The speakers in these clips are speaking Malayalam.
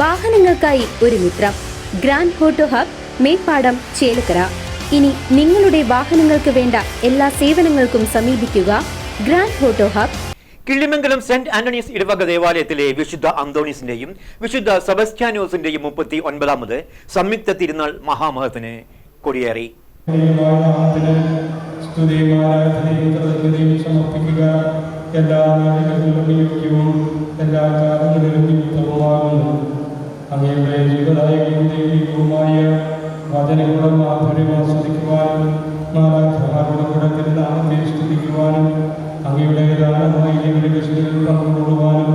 വാഹനങ്ങൾക്കായി ഒരു മിത്രം. Grand photo hub Meppadam Chelakkara. ഇനി നിങ്ങളുടെ വാഹനങ്ങൾക്ക് വേണ്ട എല്ലാ സേവനങ്ങൾക്കും സമീപിക്കുക grand photo hub. Killimangalam Saint Antony's ഇടവക ദേവാലയത്തിലെ വിശുദ്ധ അന്തോണീസിന്റെയും വിശുദ്ധ സെബസ്റ്റ്യാനോസിന്റെയും മുപ്പത്തി ഒൻപതാമത് സംയുക്ത തിരുനാൾ മഹാമഹത്തിന് കൊടിയേറി. എല്ലാ നാടുകളിലും യോഗ്യവും എല്ലാ കാലങ്ങളിലും അങ്ങയുടെ ജീവദായകവും ദൈവികവുമായ വചനങ്ങളുടെ മാധുര്യം ആസ്വദിക്കുവാനും മാതാഖമാരുടെ കൂടെ തിരുനാമത്തെ സ്തുതിക്കുവാനും അങ്ങയുടെ ദാനമായ വികസിതത്തിൽ പങ്കുകൊള്ളുവാനും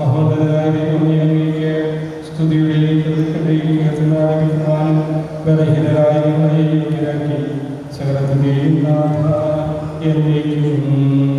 മഹോന്നതനായ ദൈവമേ അങ്ങേക്ക് സ്തുതിയുടെയും കൃതജ്ഞതയും കീർത്തനാടിക്കുവാനും ബലഹീനരായ ഞങ്ങളെ യോഗ്യരാക്കി എന്നേക്കും.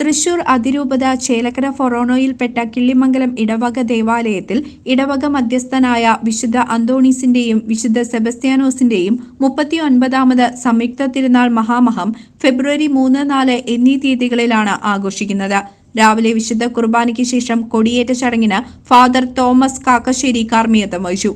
തൃശൂർ അതിരൂപത ചേലക്കര ഫൊറോണോയിൽപ്പെട്ട കിള്ളിമംഗലം ഇടവക ദേവാലയത്തിൽ ഇടവക മധ്യസ്ഥനായ വിശുദ്ധ അന്തോണീസിന്റെയും വിശുദ്ധ സെബസ്ത്യാനോസിന്റെയും മുപ്പത്തിയൊൻപതാമത് സംയുക്ത തിരുനാൾ മഹാമഹം ഫെബ്രുവരി മൂന്ന് നാല് എന്നീ തീയതികളിലാണ് ആഘോഷിക്കുന്നത്. രാവിലെ വിശുദ്ധ കുർബാനയ്ക്ക് ശേഷം കൊടിയേറ്റ ചടങ്ങിന് ഫാദർ തോമസ് കാക്കശ്ശേരി കാർമ്മിയത്വം വഹിച്ചു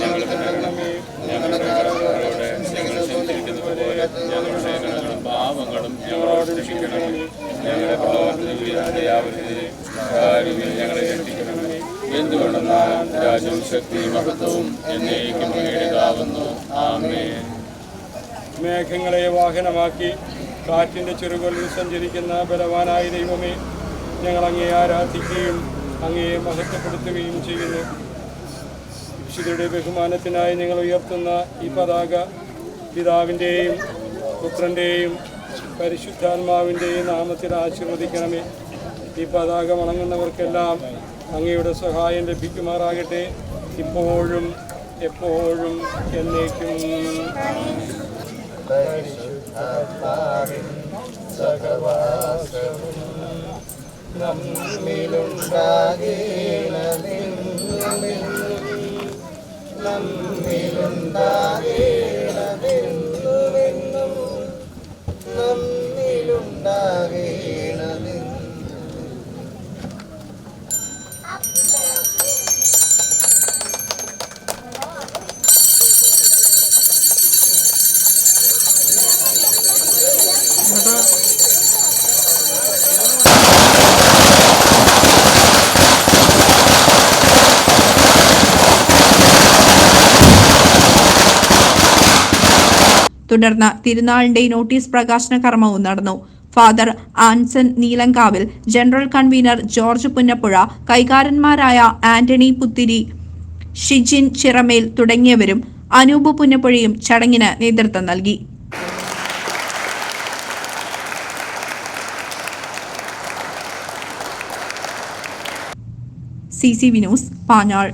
ഞങ്ങളുടെ നൽകണമേ. ഞങ്ങളുടെ ഞങ്ങളെ ശക്തി എന്നേക്കും ആമേ മേഘങ്ങളെ വാഹനമാക്കി കാറ്റിന്റെ ചെറുകളിൽ സഞ്ചരിക്കുന്ന ബലവാനായ ദൈവമേ ഞങ്ങൾ അങ്ങേ ആരാധിക്കുകയും അങ്ങയെ മഹത്വപ്പെടുത്തുകയും ചെയ്യുന്നു. വിശുദ്ധയുടെ ബഹുമാനത്തിനായി ഞങ്ങൾ ഉയർത്തുന്ന ഈ പതാക പിതാവിന്റെയും പുത്രന്റെയും പരിശുദ്ധാത്മാവിന്റെയും നാമത്തിൽ ആശീർവദിക്കണമേ. ഈ പതാക വണങ്ങുന്നവർക്കെല്ലാം അങ്ങയുടെ സഹായം ലഭിക്കുമാറാകട്ടെ. ഇപ്പോഴും എപ്പോഴും എന്നേക്കും. തുടർന്ന് തിരുനാളിന്റെ നോട്ടീസ് പ്രകാശന കർമ്മവും നടന്നു. Father Anson Neelankavil general convener George Punnappuzha കൈകാരന്മാരായ Antony Puthiri Shijin Chiramel തുടങ്ങിയവരും അനൂപ് പുന്നപ്പുഴയും ചടങ്ങിന് നേതൃത്വം നൽകി. C C Vinos Panjal.